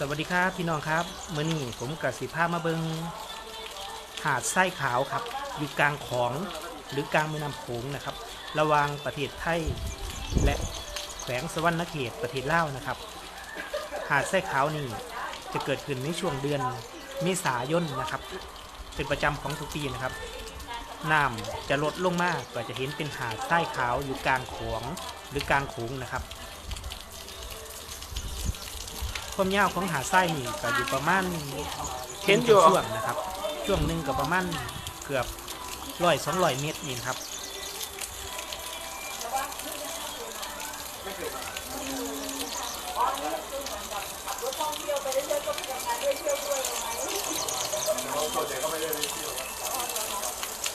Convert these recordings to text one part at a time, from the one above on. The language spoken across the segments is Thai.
สวัสดีครับพี่น้องครับเมื่อนี้ผมกับสีผ้ามาเบิงหาดไส้ขาวครับ อยู่กลางของหรือกลางแม่น้ำโขงนะครับ ระหว่างประเทศไทยและแขวงสวรรณเขตประเทศลาวนะครับ หาดไส้ขาวนี่จะเกิดขึ้นในช่วงเดือนเมษายนนะครับ เป็นประจำของทุกปีนะครับน้ำจะลดลงมากก็จะเห็นเป็นหาดไส้ขาวอยู่กลางของหรือกลางโขงนะครับ ความยาวของหาดทรายนี่ก็อยู่ประมาณเห็นอยู่ ช่วงนะครับ ช่วงหนึ่งก็ประมาณเกือบร้อยสองร้อยเมตรนี่ครับ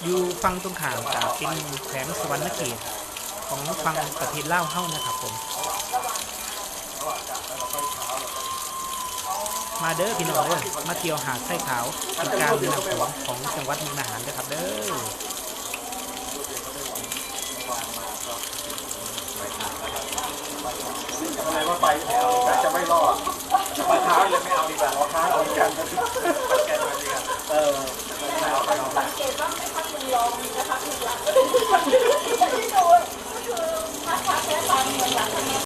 อยู่ฟังตรงข้ามกับเป็นแขวงสวรรณเขตของฟังประเทศลาวเฮ้านะครับผม มาเด้อพี่น้องเด้อมาเที่ยวหาดไส้ขาวเป็นกลารเมืองของของจังหวัดมุกดาหารนะครับเด้ออะไรว่าไปแล้วแต่จะไม่รอดจะมาท้าเลยไม่เอาดีกว่าเอาท้าเอากันเออสังเกตว่าไม่พักมึงลองนะคะ